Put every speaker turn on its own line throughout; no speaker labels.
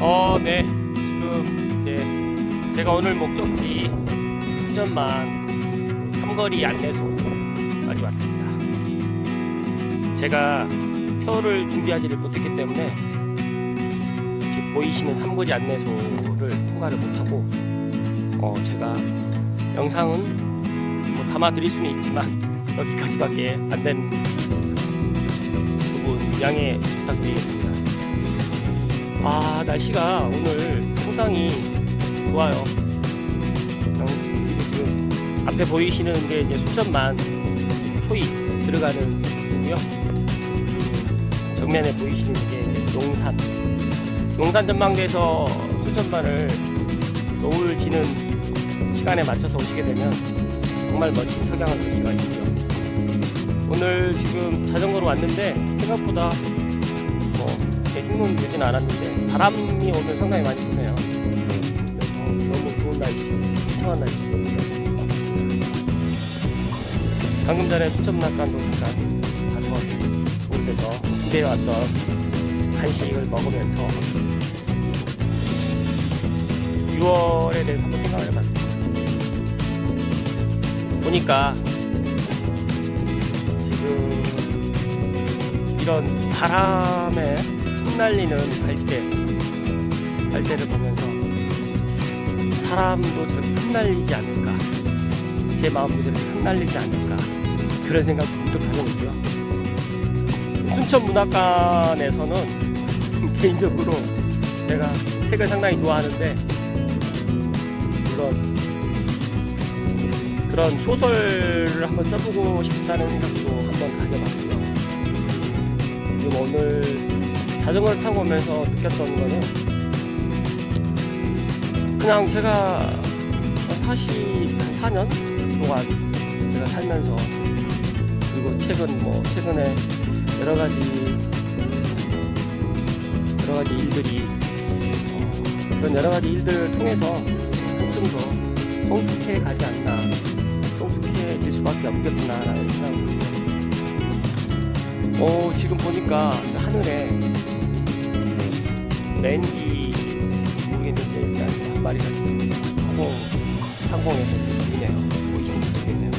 어, 네. 지금 이제 제가 오늘 목적지 수전만 삼거리 안내소까지 왔습니다. 제가 표를 준비하지를 못했기 때문에 지금 보이시는 삼거리 안내소를 통과를 못하고 어, 제가 영상은 뭐 담아드릴 수는 있지만 여기까지밖에 안 된 부분 양해 부탁드리겠습니다. 아 날씨가 오늘 상당히 좋아요. 지금 앞에 보이시는 게 이제 수천만 초이 들어가는 거고요. 정면에 보이시는 게 용산. 용산 전망대에서 수천만을 노을 지는 시간에 맞춰서 오시게 되면 정말 멋진 석양을 볼 수가 있고요. 오늘 지금 자전거로 왔는데 생각보다 뭐제 힘은 되진 않았는데 바람이 오늘 상당히 많이 부네요. 그래서 너무 좋은 날씨, 시원한 날씨거든요. 방금 전에 수천만간도 잠깐 가서 곳에서 군대에 왔던 간식을 먹으면서 6월에 대해서 한번 생각을 해봤습니다. 보니까 지금 이런 바람에 흩날리는 갈대, 갈대를 보면서 사람도 저렇게 흩날리지 않을까, 제 마음도 저렇게 흩날리지 않을까, 그런 생각 문득 하는 거죠. 순천 문학관에서는 개인적으로 제가 책을 상당히 좋아하는데, 물론 그런 소설을 한번 써보고 싶다는 생각도 한번 가져봤고요. 지금 오늘 자전거를 타고 오면서 느꼈던 거는 그냥 제가 44년 동안 제가 살면서 그리고 최근 뭐 최근에 여러 가지 여러 가지 일들이 어, 그런 여러 가지 일들을 통해서 한층 더 성숙해 가지 않나 성숙해질 수밖에 없겠구나라는 생각을 했어요. 어, 지금 보니까 하늘에 랜디 모르겠는데 일단 한 마리가 항공 상공에서 보이네요. 보이시는지 모르겠네요.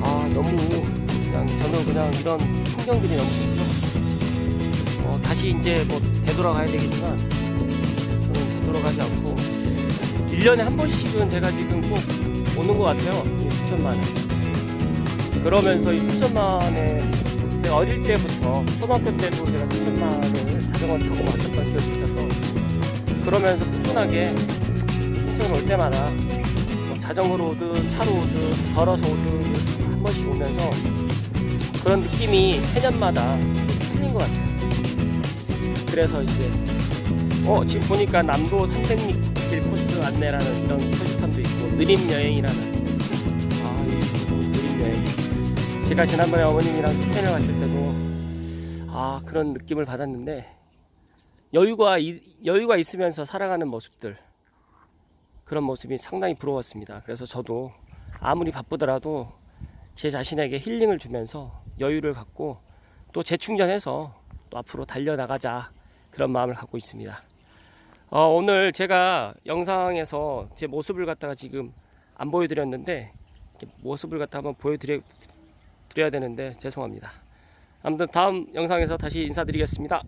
아 너무 그냥 저는 그냥 이런 풍경들이 너무 좋죠. 어, 다시 이제 뭐 되돌아가야 되겠지만 저는 되돌아가지 않고 1년에 한 번씩은 제가 지금 꼭 오는 것 같아요. 이 수천만에. 그러면서 이 수천만에 제가 어릴 때부터 초등학교 때도 제가 수천만을 자전거 타고 왔었던 기억이 있어서 그러면서 꾸준하게 순천 올 때마다 뭐 자전거로 오든 차로 오든 걸어서 오든 한 번씩 오면서 그런 느낌이 해년마다 틀린 것 같아요. 그래서 이제 어 지금 보니까 남도 300길 코스 안내라는 이런 표지판도 있고 느림 여행이라는 제가 지난번에 어머님이랑 스페인을 갔을 때도 아 그런 느낌을 받았는데 여유가 이- 여유가 있으면서 살아가는 모습들 그런 모습이 상당히 부러웠습니다. 그래서 저도 아무리 바쁘더라도 제 자신에게 힐링을 주면서 여유를 갖고 또 재충전해서 또 앞으로 달려나가자 그런 마음을 갖고 있습니다. 어, 오늘 제가 영상에서 제 모습을 갖다가 지금 안 보여드렸는데 모습을 갖다 한번 보여드려 드려야 되는데 죄송합니다. 아무튼 다음 영상에서 다시 인사드리겠습니다.